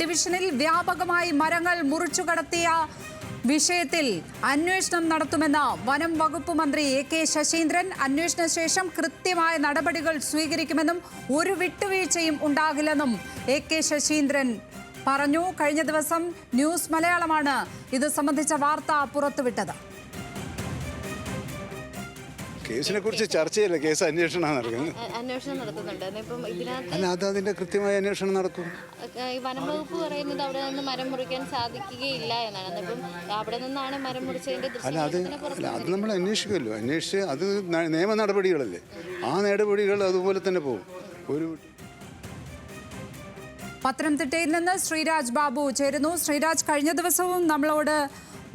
ഡിവിഷനിൽ വ്യാപകമായി മരങ്ങൾ മുറിച്ചു കടത്തിയ വിഷയത്തിൽ അന്വേഷണം നടത്തുമെന്ന് വനം വകുപ്പ് മന്ത്രി എ കെ ശശീന്ദ്രൻ. അന്വേഷണ ശേഷം കൃത്യമായ നടപടികൾ സ്വീകരിക്കുമെന്നും ഒരു വിട്ടുവീഴ്ചയും ഉണ്ടാകില്ലെന്നും എ കെ ശശീന്ദ്രൻ പറഞ്ഞു. കഴിഞ്ഞ ദിവസം ന്യൂസ് മലയാളമാണ്. ഇത് സംബന്ധിച്ച വാർത്ത പുറത്തുവിട്ടത്. കേസിനെ കുറിച്ച് ചർച്ചയല്ല കേസ് അന്വേഷണമാണ് നടക്കുന്നത് അന്വേഷണം നടത്തുന്നുണ്ട്. ഇപ്പം ഇതിനകത്ത് അല്ല അത് അതിന്റെ കൃത്യമായ അന്വേഷണം നടക്കും. ഈ വനം വകുപ്പ് പറയുന്നത് അവിടെ നിന്ന് മരം മുറിക്കാൻ സാധിക്കുകയില്ല എന്നാണ്. ഇപ്പം അവിടെ നിന്നാണ് മരം മുറിച്ചതിന്റെ അല്ല അത് അല്ല അത് നമ്മൾ അന്വേഷിക്കുമല്ലോ. അന്വേഷിച്ച് അത് ന- നിയമ നടപടികളല്ലേ. ആ നടപടികൾ അതുപോലെ തന്നെ പോകും. ഒരു പത്തനംതിട്ടയിൽ നിന്ന് ശ്രീരാജ് ബാബു ചേരുന്നു. ശ്രീരാജ് കഴിഞ്ഞ ദിവസവും നമ്മളോട്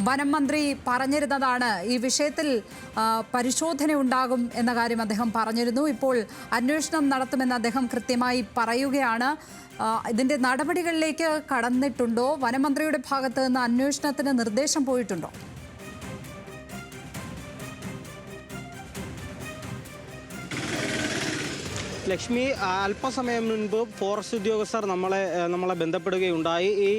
വനം മന്ത്രി പറഞ്ഞിരുന്നതാണ് ഈ വിഷയത്തിൽ പരിശോധന ഉണ്ടാകും എന്ന കാര്യം അദ്ദേഹം പറഞ്ഞിരുന്നു. ഇപ്പോൾ അന്വേഷണം നടത്തുമെന്ന് അദ്ദേഹം കൃത്യമായി പറയുകയാണ്. ഇതിന്റെ നടപടികളിലേക്ക് കടന്നിട്ടുണ്ടോ? വനമന്ത്രിയുടെ ഭാഗത്ത് നിന്ന് അന്വേഷണത്തിന് നിർദ്ദേശം പോയിട്ടുണ്ടോ? ലക്ഷ്മി അല്പസമയം മുൻപ് ഫോറസ്റ്റ് ഉദ്യോഗസ്ഥർ നമ്മളെ നമ്മളെ ബന്ധപ്പെടുകയുണ്ടായി. ഈ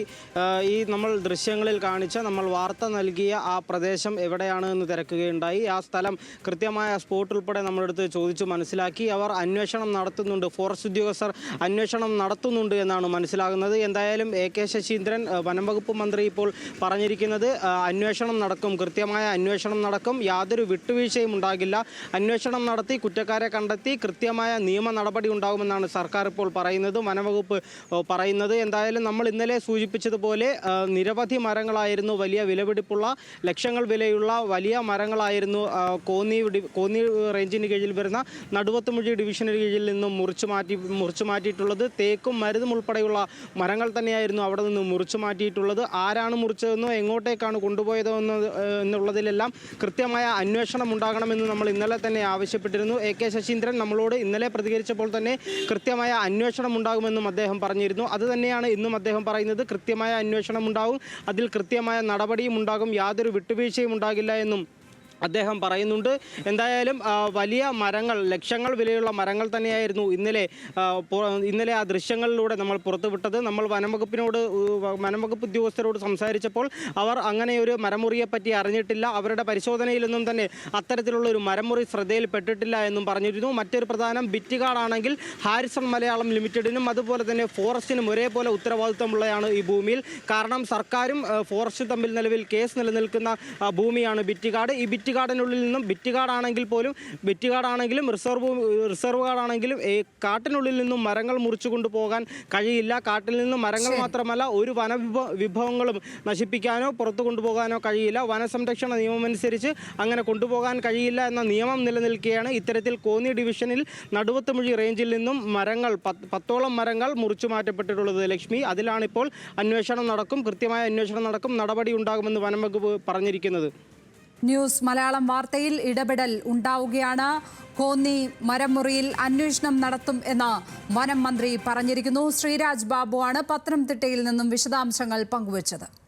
ഈ നമ്മൾ ദൃശ്യങ്ങളിൽ കാണിച്ച നമ്മൾ വാർത്ത നൽകിയ ആ പ്രദേശം എവിടെയാണ് എന്ന് തിരക്കുകയുണ്ടായി. ആ സ്ഥലം കൃത്യമായ സ്പോട്ട് ഉൾപ്പെടെ നമ്മളെടുത്ത് ചോദിച്ചു മനസ്സിലാക്കി. അവർ അന്വേഷണം നടത്തുന്നുണ്ട്. ഫോറസ്റ്റ് ഉദ്യോഗസ്ഥർ അന്വേഷണം നടത്തുന്നുണ്ട് എന്നാണ് മനസ്സിലാകുന്നത്. എന്തായാലും എ കെ ശശീന്ദ്രൻ വനം വകുപ്പ് മന്ത്രി ഇപ്പോൾ പറഞ്ഞിരിക്കുന്നത് അന്വേഷണം നടക്കും. കൃത്യമായ അന്വേഷണം നടക്കും. യാതൊരു വിട്ടുവീഴ്ചയും ഉണ്ടാകില്ല. അന്വേഷണം നടത്തി കുറ്റക്കാരെ കണ്ടെത്തി കൃത്യമായ നിയമ നടപടി ഉണ്ടാകുമെന്നാണ് സർക്കാർ ഇപ്പോൾ പറയുന്നത് വനവകുപ്പ് പറയുന്നത്. എന്തായാലും നമ്മൾ ഇന്നലെ സൂചിപ്പിച്ചതുപോലെ നിരവധി മരങ്ങളായിരുന്നു വലിയ വിലപിടിപ്പുള്ള ലക്ഷങ്ങൾ വിലയുള്ള വലിയ മരങ്ങളായിരുന്നു കോന്നി കോന്നി റേഞ്ചിന് കീഴിൽ വരുന്ന നടുവത്തുമുഴി ഡിവിഷന് കീഴിൽ നിന്നും മുറിച്ചു മാറ്റി മുറിച്ചു മാറ്റിയിട്ടുള്ളത്. തേക്കും മരുതും ഉൾപ്പെടെയുള്ള മരങ്ങൾ തന്നെയായിരുന്നു അവിടെ നിന്ന് മുറിച്ചു മാറ്റിയിട്ടുള്ളത്. ആരാണ് മുറിച്ചതെന്നോ എങ്ങോട്ടേക്കാണ് കൊണ്ടുപോയതോ എന്ന് എന്നുള്ളതിലെല്ലാം കൃത്യമായ അന്വേഷണം ഉണ്ടാകണമെന്ന് നമ്മൾ ഇന്നലെ തന്നെ ആവശ്യപ്പെട്ടിരുന്നു. എ കെ ശശീന്ദ്രൻ നമ്മളോട് ഇന്നലെ പ്രതികരിച്ചപ്പോൾ തന്നെ കൃത്യമായ അന്വേഷണം ഉണ്ടാകുമെന്നും അദ്ദേഹം പറഞ്ഞിരുന്നു. അത് തന്നെയാണ് ഇന്നും അദ്ദേഹം പറയുന്നത്. കൃത്യമായ അന്വേഷണം ഉണ്ടാകും അതിൽ കൃത്യമായ നടപടിയും ഉണ്ടാകും. യാതൊരു വിട്ടുവീഴ്ചയും ഉണ്ടാകില്ല എന്നും അദ്ദേഹം പറയുന്നുണ്ട്. എന്തായാലും വലിയ മരങ്ങൾ ലക്ഷങ്ങൾ വിലയുള്ള മരങ്ങൾ തന്നെയായിരുന്നു ഇന്നലെ ഇന്നലെ ആ ദൃശ്യങ്ങളിലൂടെ നമ്മൾ പുറത്തുവിട്ടത്. നമ്മൾ വനംവകുപ്പിനോട് വനംവകുപ്പ് ഉദ്യോഗസ്ഥരോട് സംസാരിച്ചപ്പോൾ അവർ അങ്ങനെ ഒരു മരമുറിയെ പറ്റി അറിഞ്ഞിട്ടില്ല. അവരുടെ പരിശോധനയിലൊന്നും തന്നെ അത്തരത്തിലുള്ള ഒരു മരമുറി ശ്രദ്ധയിൽപ്പെട്ടിട്ടില്ല എന്നും പറഞ്ഞിരുന്നു. മറ്റൊരു പ്രധാനം ബിറ്റുകാടാണെങ്കിൽ ഹാരിസൺ മലയാളം ലിമിറ്റഡിനും അതുപോലെ തന്നെ ഫോറസ്റ്റിനും ഒരേപോലെ ഉത്തരവാദിത്തമുള്ളതാണ് ഈ ഭൂമിയിൽ. കാരണം സർക്കാരും ഫോറസ്റ്റ് തമ്മിൽ നിലവിൽ കേസ് നിലനിൽക്കുന്ന ഭൂമിയാണ് ബിറ്റുകാട്. ഈ ബിറ്റുകാടിനുള്ളിൽ നിന്നും ബിറ്റ് ബിറ്റുകാടാണെങ്കിൽ പോലും ബിറ്റ് ബിറ്റുകാടാണെങ്കിലും റിസർവ് റിസർവ് കാടാണെങ്കിലും ഈ കാട്ടിനുള്ളിൽ നിന്നും മരങ്ങൾ മുറിച്ചു കൊണ്ടുപോകാൻ കഴിയില്ല. കാട്ടിൽ നിന്നും മരങ്ങൾ മാത്രമല്ല ഒരു വന വിഭവങ്ങളും നശിപ്പിക്കാനോ പുറത്തു കൊണ്ടുപോകാനോ കഴിയില്ല. വനസംരക്ഷണ നിയമമനുസരിച്ച് അങ്ങനെ കൊണ്ടുപോകാൻ കഴിയില്ല എന്ന നിയമം നിലനിൽക്കുകയാണ്. ഇത്തരത്തിൽ കോന്നി ഡിവിഷനിൽ നടുവത്തുമുഴി റേഞ്ചിൽ നിന്നും മരങ്ങൾ പത്തോളം മരങ്ങൾ മുറിച്ചു മാറ്റപ്പെട്ടിട്ടുള്ളത് ലക്ഷ്മി. അതിലാണിപ്പോൾ അന്വേഷണം നടക്കും. കൃത്യമായ അന്വേഷണം നടക്കും. നടപടി ഉണ്ടാകുമെന്ന് വനം വകുപ്പ് പറഞ്ഞിരിക്കുന്നത്. ന്യൂസ് മലയാളം വാർത്തയിൽ ഇടപെടൽ ഉണ്ടാവുകയാണ്. കോന്നി മരമുറിയിൽ അന്വേഷണം നടത്തും എന്ന് വനം മന്ത്രി പറഞ്ഞിരിക്കുന്നു. ശ്രീരാജ് ബാബുവാണ് പത്തനംതിട്ടയിൽ നിന്നും വിശദാംശങ്ങൾ പങ്കുവച്ചത്.